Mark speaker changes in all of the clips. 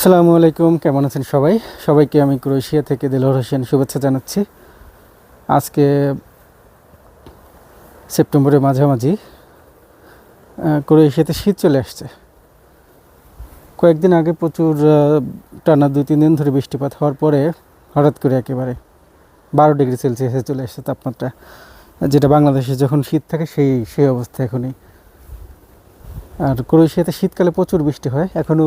Speaker 1: আসসালামু আলাইকুম, কেমন আছেন সবাই? সবাইকে আমি ক্রোয়েশিয়া থেকে দিলর হোসেন শুভেচ্ছা জানাচ্ছি। আজকে সেপ্টেম্বরের মাঝামাঝি ক্রোয়েশিয়াতে শীত চলে আসছে। কয়েকদিন আগে প্রচুর টানা দুই তিন দিন ধরে বৃষ্টিপাত হওয়ার পরে হঠাৎ করে একেবারে বারো ডিগ্রি সেলসিয়াসে চলে আসছে তাপমাত্রা, যেটা বাংলাদেশে যখন শীত থাকে সেই সেই অবস্থা এখনই। আর ক্রোয়েশিয়াতে শীতকালে প্রচুর বৃষ্টি হয়, এখনও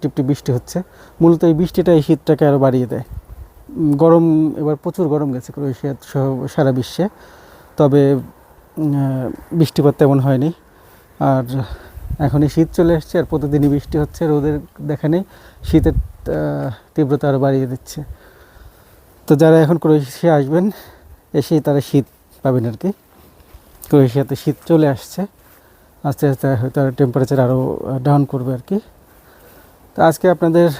Speaker 1: টিপটিপ বৃষ্টি হচ্ছে। মূলত এই বৃষ্টিটা এই শীতটাকে আরও বাড়িয়ে দেয়। গরম, এবার প্রচুর গরম গেছে ক্রোয়েশিয়া সহ সারা বিশ্বে। তবে বৃষ্টিপাত তেমন হয়নি। আর এখন এই শীত চলে এসছে আর প্রতিদিনই বৃষ্টি হচ্ছে, রোদের দেখা নেই। শীতের তীব্রতা আরও বাড়িয়ে দিচ্ছে। তো যারা এখন ক্রোয়েশিয়া আসবেন, এসেই তারা শীত পাবেন আর কি। ক্রোয়েশিয়াতে শীত চলে আসছে। আস্তে আস্তে হয়তো টেম্পারেচার আরও ডাউন করবে আর কি। আজকে আপনাদের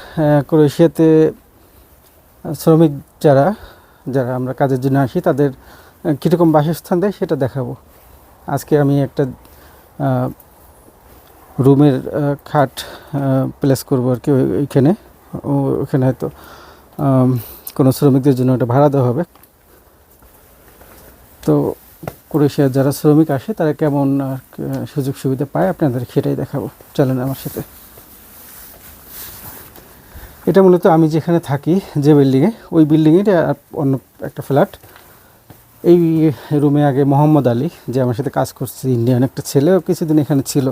Speaker 1: ক্রোয়েশিয়াতে শ্রমিক যারা যারা আমরা কাজের জন্য আসি, তাদের কীরকম বাসস্থান দেয় সেটা দেখাবো। আজকে আমি একটা রুমের খাট প্লেস করব আর কি ওই- ওইখানে। ও- ওখানে হয়তো কোনো শ্রমিকদের জন্য ওটা ভাড়া দেওয়া হবে। তো ক্রোয়েশিয়ার যারা শ্রমিক আসে, তারা কেমন সুযোগ সুবিধা পায় আপনাদের সেটাই দেখাবো। চলেন আমার সাথে। এটা মূলত আমি যেখানে থাকি, যে বিল্ডিংয়ে ওই বিল্ডিংয়ের অন্য একটা ফ্ল্যাট এই রুমে আগে মোহাম্মদ আলী, যে আমার সাথে কাজ করছে ইন্ডিয়ান একটা ছেলেও কিছুদিন এখানে ছিল।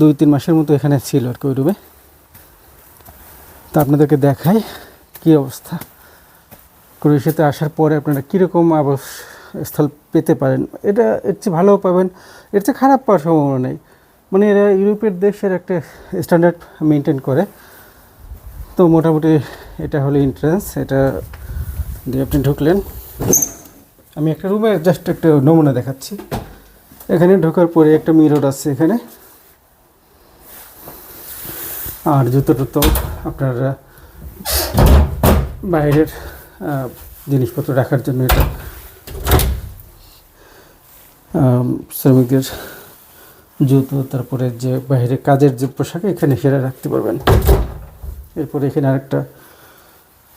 Speaker 1: দুই, তিন মাসের মতো এখানে ছিল আর কি ওই রুমে তা আপনাদেরকে দেখাই কী অবস্থা। ক্রোয়েশিয়াতে আসার পরে আপনারা কীরকম আবাসস্থল পেতে পারেন? এটা এর চেয়ে ভালোও পাবেন, এর চেয়ে খারাপ পাওয়ার সম্ভাবনা নেই। মানে এরা ইউরোপের দেশের একটা স্ট্যান্ডার্ড মেনটেন করে। তো মোটামুটি এটা হলো এন্ট্রান্স এটা দিয়ে আপনি ঢুকলেন। আমি একটা রুমে জাস্ট একটা নমুনা দেখাচ্ছি। এখানে ঢোকার পরে একটা মিরর আছে এখানে। আর জুতো টুতো আপনার বাইরের জিনিসপত্র রাখার জন্য এটা। শ্রমিকদের জুতো, তারপরে যে বাইরে কাজের যে পোশাক, এখানে সেটা রাখতে পারবেন। এরপরে এখানে আরেকটা,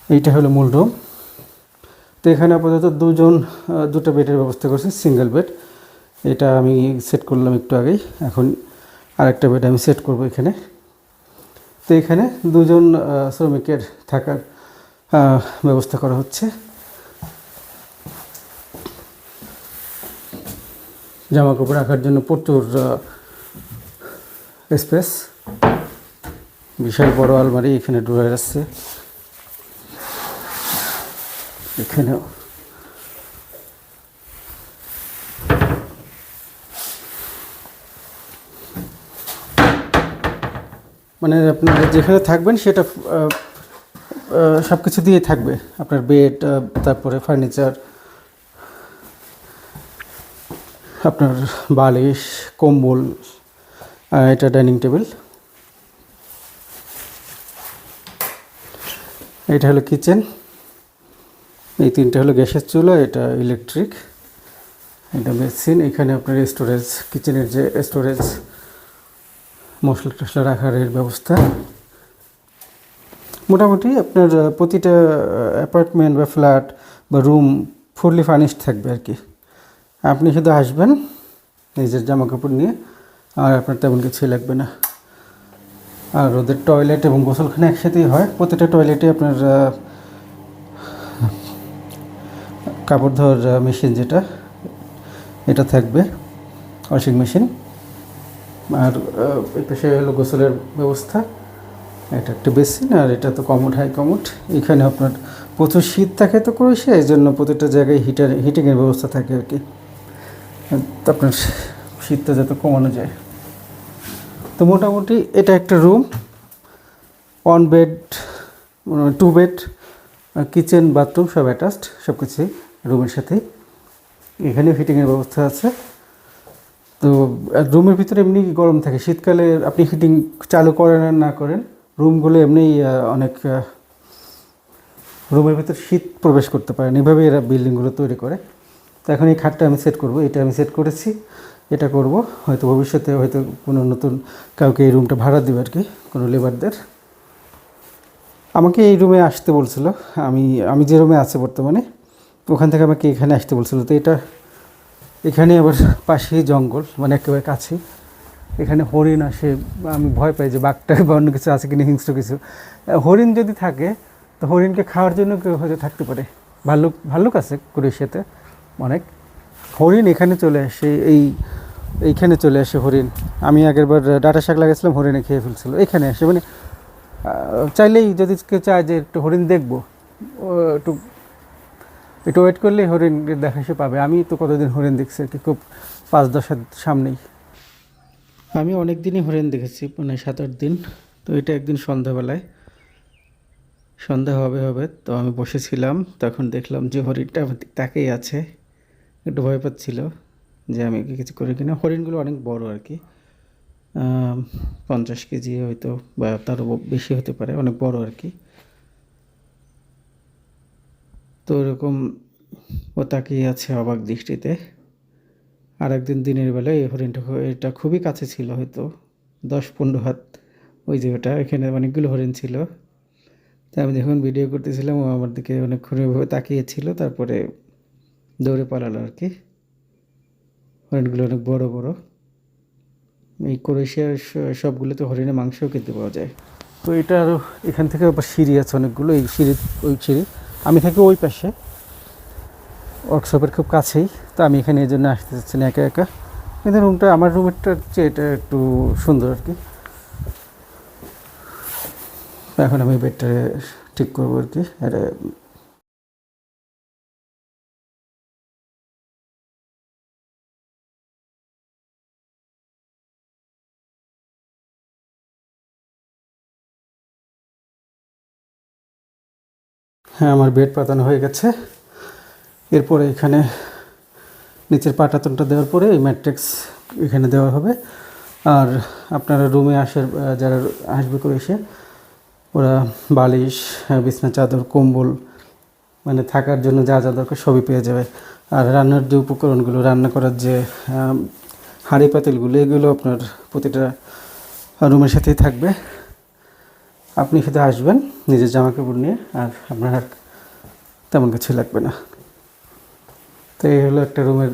Speaker 1: এইটা হলো মূল রুম তো এখানে আপাতত দুজন দুটো বেডের ব্যবস্থা করছি সিঙ্গেল বেড এটা আমি সেট করলাম একটু আগেই, এখন আরেকটা বেড আমি সেট করব এখানে। তো এখানে দুজন শ্রমিকের থাকার ব্যবস্থা করা হচ্ছে। জামা কাপড় রাখার জন্য প্রচুর স্পেস বিশাল বড় আলমারি এখানে ড্রয়ার আছে। এখানেও। মানে আপনার যেখানে থাকবেন সেটা সব কিছু দিয়ে থাকবে। আপনার বেড তারপরে ফার্নিচার, আপনার বালিশ, কম্বল এটা ডাইনিং টেবিল। এটা হলো কিচেন। এই তিনটা হলো গ্যাসের চুলা, এটা ইলেকট্রিক, এটা মেশিন। এখানে আপনার স্টোরেজ, কিচেনের যে স্টোরেজ, মশলা টশলা রাখার এর ব্যবস্থা। মোটামুটি আপনার প্রতিটা অ্যাপার্টমেন্ট বা ফ্ল্যাট বা রুম ফুললি ফার্নিশড থাকবে আর কি। আপনি শুধু আসবেন, নিজের জামা কাপড় নিয়ে, আর আপনার তেমন কিছুই লাগবে না। আর ওদের টয়লেট এবং গোসলখানা একসাথেই হয়। প্রতিটা টয়লেটে আপনার কাপড় ধোয়ার মেশিন যেটা, এটা থাকবে ওয়াশিং মেশিন আর এই পাশে হলো গোসলের ব্যবস্থা। এটা একটা বেসিন আর এটা তো কমোড, হাই কমোড। এখানে আপনার প্রচুর শীত থাকে তো ক্রোয়েশিয়া, এই জন্য প্রতিটা জায়গায় হিটার হিটিংয়ের ব্যবস্থা থাকে আর কি। আপনার শীতটা যাতে কমানো যায়। তো মোটামুটি এটা একটা room one bed two bed kitchen bathroom সব অ্যাটাচড সব কিছুই রুমের সাথেই এখানে ফিটিংয়ের ব্যবস্থা আছে। তো রুমের ভিতরে এমনি গরম থাকে? শীতকালে আপনি হিটিং চালু করেন আর না করেন, রুমগুলো এমনি অনেক রুমের ভিতরে শীত প্রবেশ করতে পারেন এভাবে এরা বিল্ডিংগুলো তৈরি করে। তো এখন এই খাটটা আমি সেট করব। এটা আমি সেট করেছি। এটা করব। হয়তো ভবিষ্যতে হয়তো কোনো নতুন কাউকে এই রুমটা ভাড়া দেবে আর কি, কোনো লেবারদের আমাকে এই রুমে আসতে বলছিল। আমি আমি যে রুমে আছে বর্তমানে, ওখান থেকে আমাকে এখানে আসতে বলছিল। তো এটা, এখানে আবার পাশেই জঙ্গল মানে একেবারে কাছেই এখানে হরিণ আসে, আমি ভয় পাই যে বাঘটা বা অন্য কিছু আছে কিনা, হিংস্র কিছু। হরিণ যদি থাকে, তো হরিণকে খাওয়ার জন্য কেউ হয়তো থাকতে পারে। ভাল্লুক ভাল্লুক আছে ক্রোয়েশিয়াতে অনেক। হরিণ এখানে চলে আসে, এই এইখানে চলে আসে হরিণ। আমি আগেরবার ডাটা শাক লাগাইছিলাম, হরিণে খেয়ে ফেলছিল। এখানে আসে মানে চাইলেই যদি কেউ চায় যে একটু হরিণ দেখব একটু একটু ওয়েট করলে হরিণ দেখা সে পাবে। আমি তো কতদিন হরিণ দেখছি আর কি খুব পাঁচ দশের সামনেই। আমি অনেক দিনই হরিণ দেখেছি মানে সাত আট দিন। তো এটা একদিন সন্ধ্যাবেলায়। সন্ধ্যা হবে হবে। তো আমি বসেছিলাম, তখন দেখলাম যে হরিণটা তাকেই আছে। একটু ভয় পাচ্ছিল। যে আমি কি কিছু করি কিনা। হরিণগুলো অনেক বড় আর কি। পঞ্চাশ কেজি হয়তো বা তারও বেশি হতে পারে, অনেক বড় আর কি। তো এরকম ও তাকিয়ে আছে অবাক দৃষ্টিতে। আর একদিন দিনের বেলায় এই হরিণটা এটা খুবই কাছে ছিল হয়তো, দশ পনেরো হাত ওই যে ওটা, এখানে অনেকগুলো হরিণ ছিল। তা আমি যখন ভিডিও করতেছিলাম, ও আমার দিকে অনেকক্ষণভাবে তাকিয়েছিল তারপরে দৌড়ে পালালো আর কি। হরিণগুলো অনেক বড় বড়। এই ক্রোয়েশিয়ার সবগুলোতে হরিণের মাংসও কিনতে পাওয়া যায়। তো এটা আরও এখান থেকে আবার সিঁড়ি আছে অনেকগুলো, এই সিঁড়ি, ওই সিঁড়ি। আমি থাকি ওই পাশে, ওয়ার্কশপের খুব কাছেই। তো আমি এখানে এই জন্য আসতে চাচ্ছি না একা একা। কিন্তু রুমটা, আমার রুমেরটার চেয়ে এটা একটু সুন্দর আর কি। এখন আমি বেডটা ঠিক করব আর কি। এটা হ্যাঁ আমার বেড পাতানো হয়ে গেছে। এরপরে এখানে নিচের পাটাতনটা দেওয়ার পরে এই ম্যাট্রিক্স এখানে দেওয়া হবে। আর আপনারা রুমে আসার যারা আসবে করে এসে ওরা বালিশ হ্যাঁ, বিছনা চাদর কম্বল মানে থাকার জন্য যা যা দরকার সবই পেয়ে যাবে। আর রান্নার যে উপকরণগুলো রান্না করার যে হাঁড়ি পাতিলগুলো এগুলো আপনার প্রতিটা রুমের সাথেই থাকবে। আপনি শুধু আসবেন নিজের জামা কাপড় নিয়ে, আর আপনার তেমন কিছু লাগবে না। তো এই হলো একটা রুমের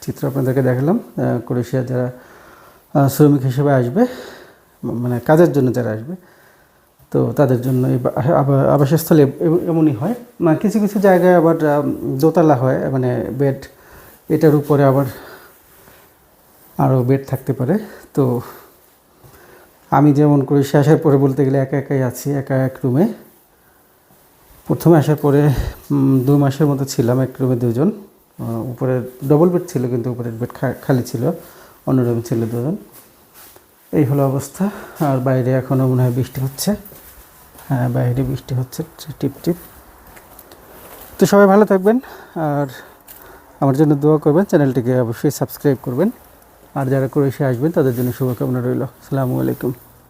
Speaker 1: চিত্র আপনাদেরকে দেখালাম। ক্রোয়েশিয়া যারা শ্রমিক হিসেবে আসবে মানে কাজের জন্য যারা আসবে, তো তাদের জন্য এই আবা- আবাসস্থলে এমনই হয়। মানে কিছু কিছু জায়গায় আবার দোতলা হয় মানে বেড, এটার উপরে আবার আরও বেড থাকতে পারে। তো আমি যেমন করি সে আসার পরে বলতে গেলে একা একাই আছি, একা এক রুমে প্রথমে আসার পরে দু মাসের মতো ছিলাম এক রুমে দুজন। উপরে ডবল বেড ছিল কিন্তু উপরের বেড খালি ছিল, অন্য রুমে ছিল দুজন। এই হলো অবস্থা। আর বাইরে এখনও মনে হয় বৃষ্টি হচ্ছে। হ্যাঁ বাইরে বৃষ্টি হচ্ছে, টিপ টিপ। তো সবাই ভালো থাকবেন। আর আমার জন্য দোয়া করবেন। চ্যানেলটিকে অবশ্যই সাবস্ক্রাইব করবেন। আর যারা ক্রোয়েশিয়া আসবেন তাদের জন্য শুভকামনা রইল। আসসালামু আলাইকুম।